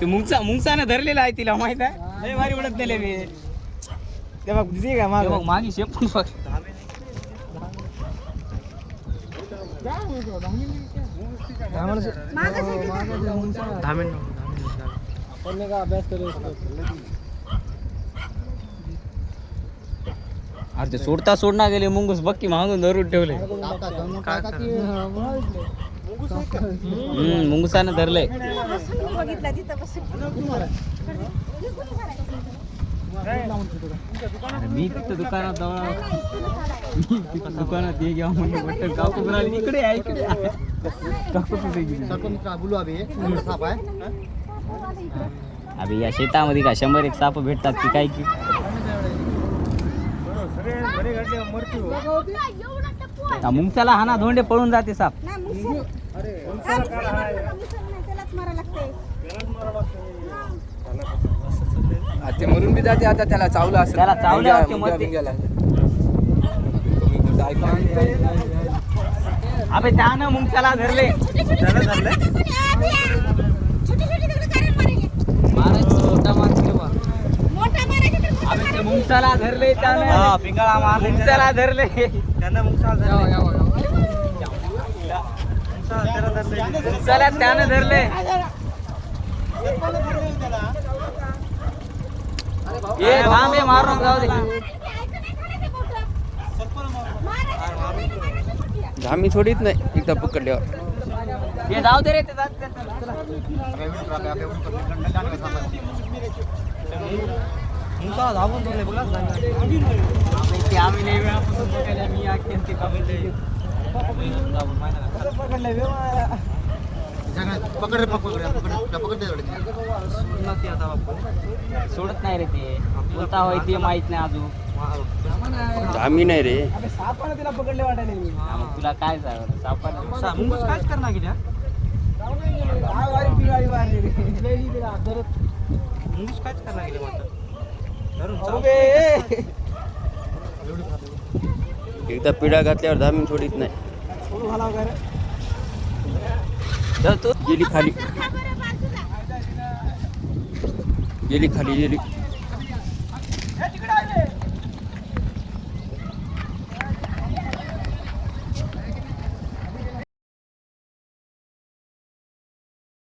ते मुंगसा मुंगसानं धरलेला आहे तिला माहीत आहे? लय भारी उडत नेले मी. ते बघ दिसे का माग? मागी शेप पण बघ. दहा मिनिट. अभ्यास करू अरे ते सोडता सोडना गेले मुंगूस बक्की मागून धरून ठेवले. हम्म मुंगसानं धरलंय. मी तिथं दुकानात दुकानात ये घ्या म्हणून वाटतं. काकू म्हणाली इकडे आहे इकडे काकू कुठे गेली? बोलू अभि साप या शेतामध्ये का शंभर एक साप भेटतात की काय की? हा, मुंगसाला हाना धोंडे पळून जाते साप नाही मुसळ हा, मुसळ नाही, मुसळ नाही, त्यालाच मारा लागते ते म्हणून बी जाते आता त्याला चावलं असं त्याला चावलं. अबे त्यानं मुंगसाला धरले छोटे छोटे दगडं मारायचे कोणी आत या. मुंगसाला धरले त्यानं. पिंगळा मुंगसाला धरले. त्यानं धरले. ए थांब ए मारू नको जाऊ दे. आम्ही थोडीच नाही एकदा पकडल्यावर. हे जाऊ दे रे ते जाऊ दे, आम्ही ते आम्ही लय वेळापासून बघायला मी कमी पकड पकड सोडत नाही रे ते. कोणता होय ते माहीत नाही अजून. आम्ही नाही रे. सापानं तिला पकडले वाटायला मग तुला काय सांग सापान मुंगूस करणार की त्या? काय वारी पिवारी वारली रे. लेली तिला धरत. अबे, ए. एकदा पिढा घातल्यावर धामी थोडीच नाही? तू. गेली खाली. गेली खाली गेली.